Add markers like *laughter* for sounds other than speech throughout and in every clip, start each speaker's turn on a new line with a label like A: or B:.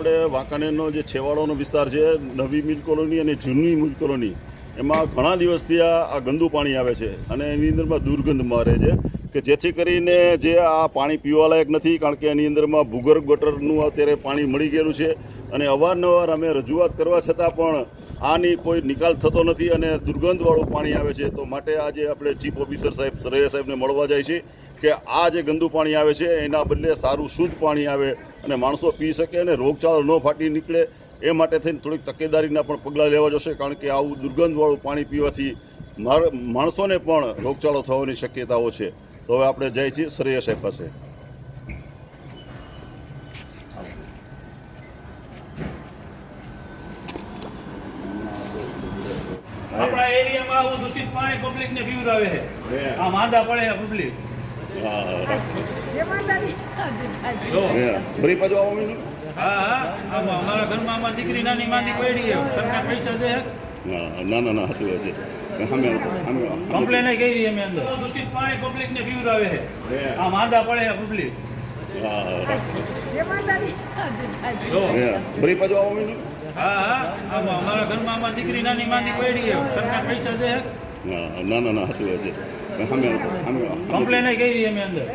A: આપણે વાંકાનેરનો જે છેવાડોનો વિસ્તાર છે, નવી મિલ કોલોની અને જૂની મિલ કોલોની, એમાં ઘણા દિવસથી આ ગંદુ પાણી આવે છે અને એની અંદરમાં દુર્ગંધ મારે છે કે જેથી કરીને જે આ પાણી પીવાલાયક નથી, કારણ કે એની અંદરમાં ભૂગર્ભ ગટરનું અત્યારે પાણી મળી ગયેલું છે અને અવારનવાર અમે રજૂઆત કરવા છતાં પણ આની કોઈ નિકાલ થતો નથી અને દુર્ગંધવાળું પાણી આવે છે. તો માટે આજે આપણે ચીફ ઓફિસર સાહેબ સરૈયા સાહેબને મળવા જાય છે કે આ જે ગંદુ પાણી આવે છે, એના બદલે સારું, શુદ્ધ પાણી આવે અને માણસો પી શકે અને રોગચાળો ન ફાટી નીકળે એ માટે થઈને થોડીક તકેદારીના પણ પગલાં લેવા જશે કારણ કે આવું દુર્ગંધવાળું પાણી પીવાથી માણસોને પણ રોગચાળો થવાની શક્યતાઓ છે. તો હવે આપણે જઈએ છીએ સરૈયા સાહેબ પાસે.
B: આપણા એરિયામાં આવું દૂષિત પાણી પબ્લિક ને પીવડાવે છે. આ માંદા પડે પબ્લિક
A: હા
C: જમાદારી
B: જો
A: હે. ફરી પાછું આવો મેં
B: હા હા. અમારા ઘરમાં અમારી દીકરી નાની માંદી પડી સરકાર પૈસા દે.
A: ના ના ના સાચી વાત છે. સામે સામે
B: કમ્પ્લેન કરી અમે અંદર. દૂષિત પાણી પબ્લિક ને પીવડાવે છે. આ માંદા પડે પબ્લિક
A: હા
C: જમાદારી
B: જો
A: હે. આવો મેં
B: હા હા. અમારા ઘરમાં અમારી દીકરી નાની માંદી પડી સરકાર પૈસા દે
A: ના ના ના સાચી વાત છે. સામે સામે
B: કમ્પ્લેન કરી અમે અંદર.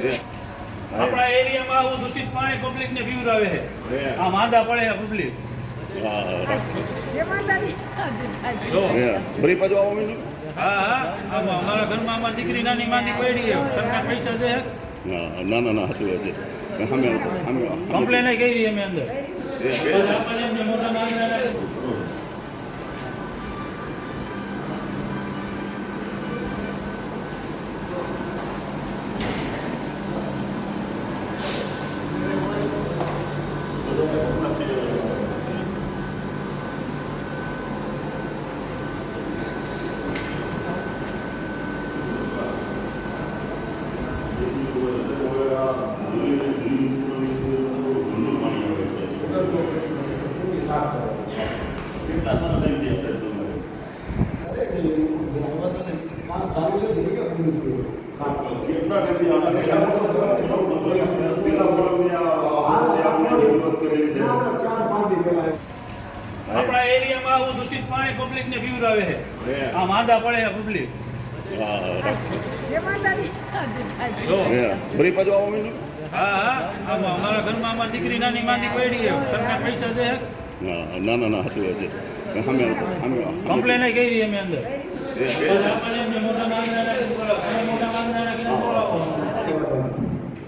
B: આપણા એરિયામાં આવું દૂષિત પાણી પબ્લિક ને પીવડાવે છે.
A: હે.
B: આ માંદા પડે છે પબ્લિક અમારા ઘરમાં અમારી દીકરી નાની માંદી પડી સરકાર પૈસા દે
A: ના ના ના સાચી વાત છે.
B: કમ્પ્લેન કરી અમે અંદર
A: હે.
B: મોટા નાના
A: કેટલા તમારા ટાઈમથી હશે તમારે કેટલા ટાઈમથી આના પહેલા પણ સરકાર પંદર વીસ દિવસ પહેલા પણ અમે આ- આ વખતે આપણે
B: એરિયામાં આવું દૂષિત પાણી પબ્લિક ને પીવડાવે છે.
A: હે.
B: આ માંદા પડે છે પબ્લિક અમારા ઘરમાં અમારી દીકરી નાની માંદી પડી સરકાર પૈસા દે
A: ના ના ના સાચી વાત છે.
B: કમ્પ્લેન કરી અમે અંદર. મોટા નાના મોટા નાના બોલાવો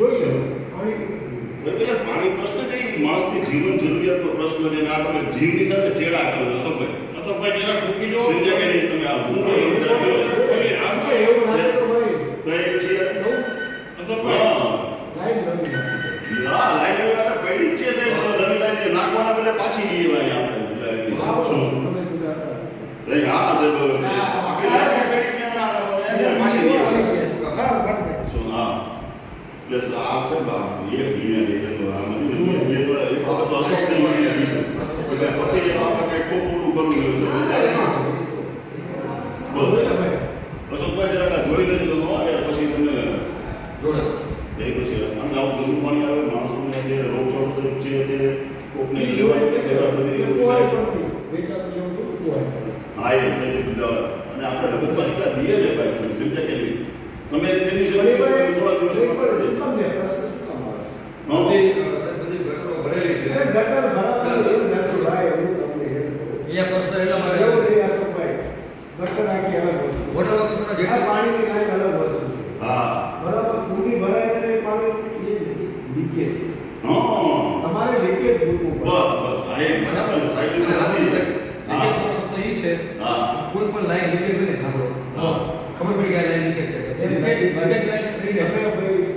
A: દે તો પણ આપણે પાણી છે ને ભાઈ, તો. ભાઈ. તો તમે તમે ને તો છે? કંઈ? તો પ્રશ્ન કઈ માણસની જીવન જરૂરિયાતનો પ્રશ્ન છે ને આ તમે જીવની સાથે ચેડા કરો છો અશોકભાઈ સમજ્યા કે નહીં તમે આ હું છો? તો એ છે હા લાઈન વાળા પડી છે નવી લાઈન નાખવાના બદલે પાછી લઈ આવ્યા આપણે શું નહીં હા સાહેબ આખી લાઈન પડી ગયા ના પાછી લઈ આવ્યા શું હા પ્લસ આ છે બા એ ભીને લઈ છે તો આ મને એ તો એક વખત તો અશોક થઈ ગઈ એટલે પતિ એ વખત એક ખૂબ મોટું કરવું ગયું છે અલગ વસ્તુ જે
C: પાણીની અલગ વસ્તુ
A: હા.
C: બરાબર? પૂરી ભરાય પાણી એ તમારે લીકેજ મૂકવું
A: બસ બસ. એ બરાબર સાહેબ સાચી છે.
D: લીકેજ પ્રશ્ન કોઈ પણ લાઈન લીકેજ હોય ને આપણો ખબર પડી ગયા લાઈન છે. લીકેજ લીકેજ લાઈન
C: થઈ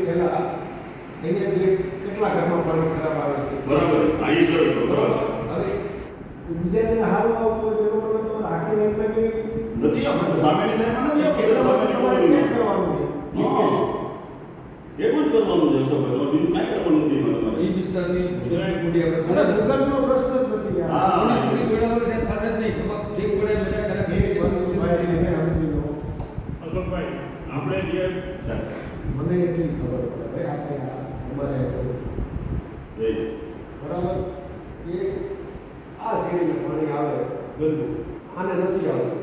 C: પહેલા એને જે
A: કેટલા ઘરમાં પાણી ખરાબ આવે છે.
D: બરાબર. બરાબર.
A: હવે બીજાને
D: નથી આપણે સામેની લાઈનમાં નથી આપણે જ કરવાનું છે સર કરવાનું
E: એ વિસ્તારની ગુજરાત મૂડી આપણે
A: પૂરા પ્રશ્ન નથી
D: હા.
E: નહીં ખબર ઠીક પડે બધા
A: કરે છે. એક
C: વસ્તુ આપણે
A: મને એટલી ખબર પડે આપણે અમારે બરાબર? એ આ શેરીને આવે ગંદુ આને નથી આવતું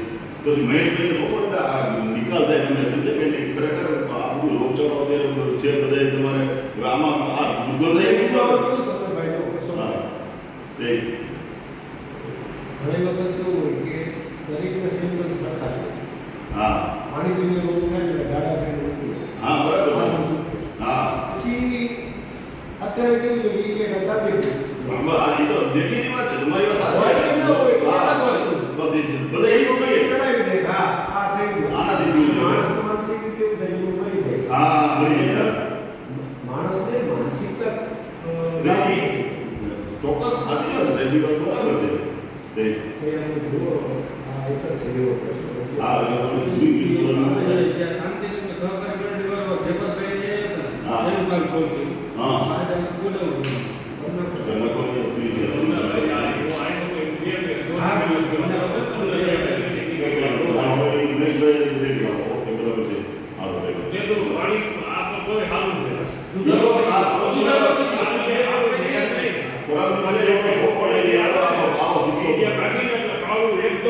D: પછી મહેશભાઈને ખબર કે આ નિકાલ થાય તમે સમજે કે ખરેખર આપણું રોગચાળો અત્યારે છે બધા તમારે આમાં આ દુર્ગમ નહીં
A: નીકળો
D: તે
A: ઘણી વખત કેવું હોય કે દરેક પેશન્ટ
D: હા.
C: પાણી જન્ય રોગ ಶಾಂತಿ ಸಹಕಾರ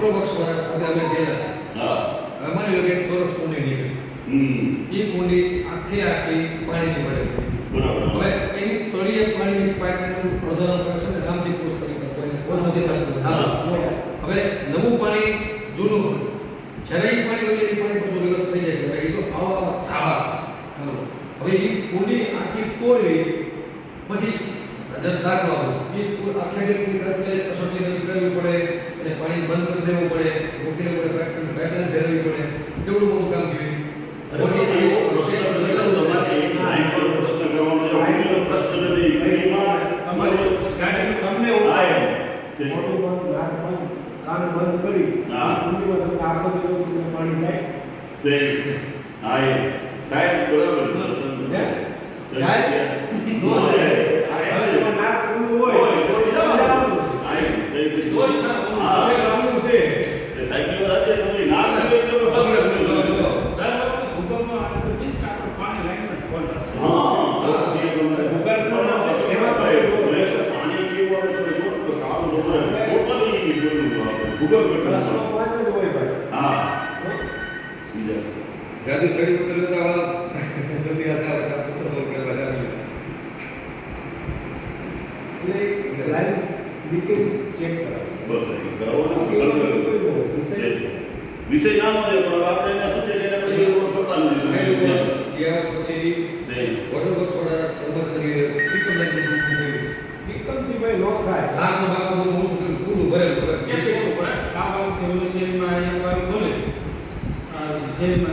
C: ಪ್ರೋ
D: ಬಾಕ್ಸ್ ಫಾರ್ ಅಸ್ ಅದೇ ಡೇಲ್ ಮನಿ ಯು ಗೆಟ್
C: ಚೋರಸ್ ಪೂರ್ಣಿ મોઢું બંધ
A: નાક બંધ કાન બંધ કરી
D: હા.
A: ઠંડીમાં તમને પાણી જાય
D: તે હા એ
A: થાય જાય? છે *laughs*
B: ಅದು ಚಳಿ
D: ಹೋಟೆಲ್ ಅವ
B: ಜಲ್ದಿ
D: ಅದ
B: ಪುಸ್ತಕ
D: ಹೋಗ್ತಾರೆ
B: ಬಜಾರ
D: लाइन
B: लीकेज
A: चेक
B: करा बस करो ना
A: विषय विषय ना हो जाए पर आपने
C: ना सुन लेना तो ये पता
A: नहीं या कुछ नहीं वाटर बॉक्स वाला ऊपर चली गई ठीक है मैं ठीक है जी भाई नो था हाँ तो बाप को मुँह पर पूरा भरे भरे
D: चेक करो काम काम
A: थे उसे मैं एक बार खोले और जेल में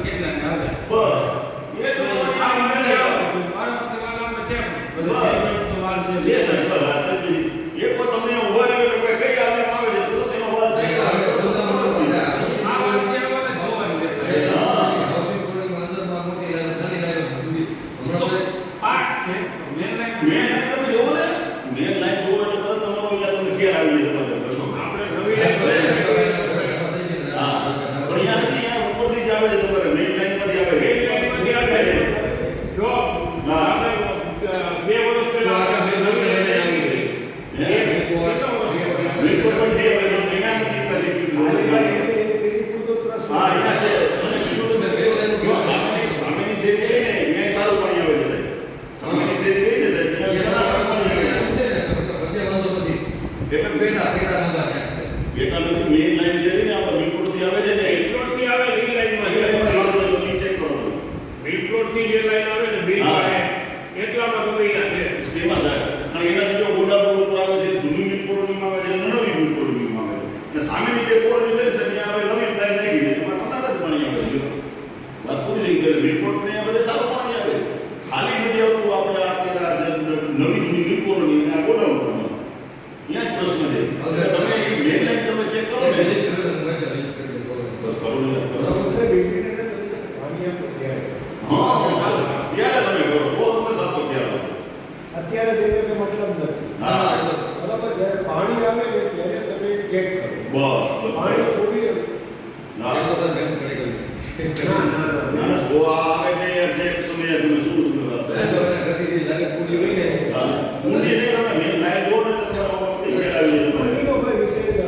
A: આવી જાય તમારે.
C: વિષય જ છે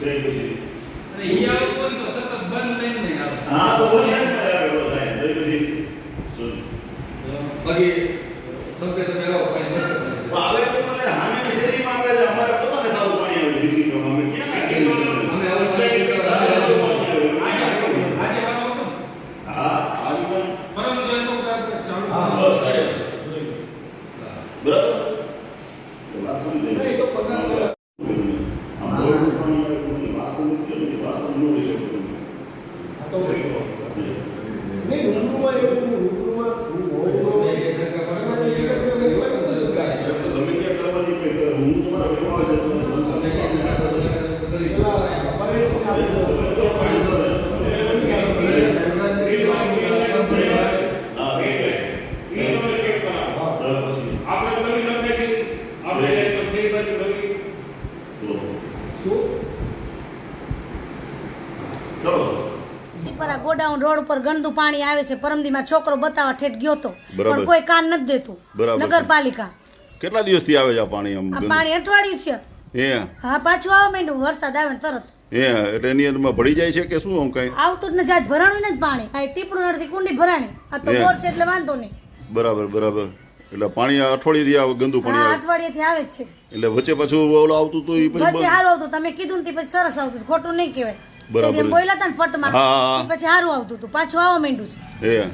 A: તે પછી
B: અને અહીંયા તો સતત બંધ લાઈન નહીં
A: હા તો ને ભાઈ થાય. તો પછી?
D: બાકી સંકેત તમે મસ્ત
A: આવે છે ભલે હામેની શેરીમાં આવે છે અમારે પોતાને સારું પાણી આવે ડીસીમાં અમે ક્યાં?
D: અમે પાણી પીતા
A: સારું
D: હતા.
A: પાણી આવે.
B: આજે આજે વારો હતો ને?
A: હા આજમાં
B: પરમ દિવસો ઉપર આપણે ચાલુ
C: હા.
A: બસ સાહેબ બરાબર તો વાત પૂરી થઈ
C: નહીં તો પગાર કરે.
A: આમ બોલવું પાણી આવે કોઈની વાસણ નથી આવતી, વાસણ ન લઈ શકો તમે.
C: આ તો નહીં રૂબરૂમાં એવું રૂબરૂમાં હું હોય તો
D: બે કે શંકા પડે ને તો એ કોઈ હોય ને તો ગાય.
A: એટલે તમે ત્યાં કરવાની કંઈ કર- હું તમારા ઘરમાં આવે છે, તમે શંકા
D: બે કે શંકા
A: કરો.
D: સદા કરી
C: પેલા
D: શકો.
C: પરેશને
A: એટલે તમે તો પાણી દો ને. હા,
B: એ તમે ચેક કરાવો.
A: ત્યાર પછી
B: આપણે નવી લખાઈ આપણે બે બાજુ નવી
A: તો
C: શું
A: કરો.
F: સિપરા ગોડાઉન રોડ ઉપર ગંદુ પાણી આવે છે પરમદીમાં છોકરો બતાવવા ઠેઠ ગયો તો. પણ કોઈ કાન નથી દેતું. નગરપાલિકા.
A: કેટલા દિવસથી આવે છે આ પાણી
F: આ પાણી અઠવાડિયું છે.
A: હે.
F: હા પાછું આવે માંડ્યું વરસાદ આવે ને તરત.
A: હે એટલે એની અંદરમાં ભળી જાય છે કે શું આમ કઈ?
F: આવતું જ જાત ભરાણું જ પાણી. આ ટીપડું નથી કુંડી ભરાણી. આ તો બોર છે એટલે વાંધો નહીં.
A: બરાબર બરાબર. એટલે પાણી અઠવાડિયેથી આવે ગંદુ પાણી આવે.
F: અઠવાડિયેથી આવે જ છે.
A: એટલે વચ્ચે પાછું ઓલું આવતું તો એ પછી
F: વચ્ચે સારું આવતું તમે કીધું ને પછી સરસ આવતું. ખોટું નહીં કહેવાય.
A: બરાબર.
F: દી હતા ને પટમાં. પછી સારું આવતું હતું. પાછું આવો માંડ્યું છે.
A: એ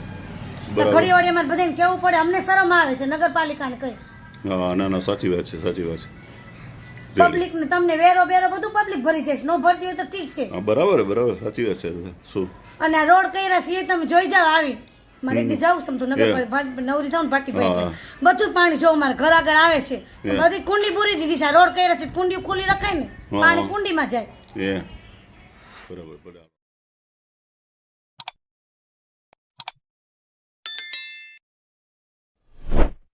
F: ઘડી વાળી અમારે બધાને કેવું પડે? અમને શરમ આવે છે નગરપાલિકાને કઈ.
A: હા ના ના સાચી વાત છે સાચી વાત છે.
F: પબ્લિક ને તમને વેરો બેરો બધું પબ્લિક ભરી જશે નો ભરતી હોય તો ઠીક છે.
A: હા બરાબર બરાબર સાચી વાત છે. શું?
F: અને આ રોડ કર્યા છે એ તમે જોઈ જાવ આવી. મારે એકદી જાવ છે તો નગર નવરી થાઉં ભાટી ભાઈ. બધું પાણી જો મારા ઘર આગળ આવે છે. બધી કુંડી પૂરી દીધી છે. રોડ કર્યા છે કુંડી ખુલ્લી રખાય ને. પાણી કુંડીમાં જાય.
A: હે બરાબર બરાબર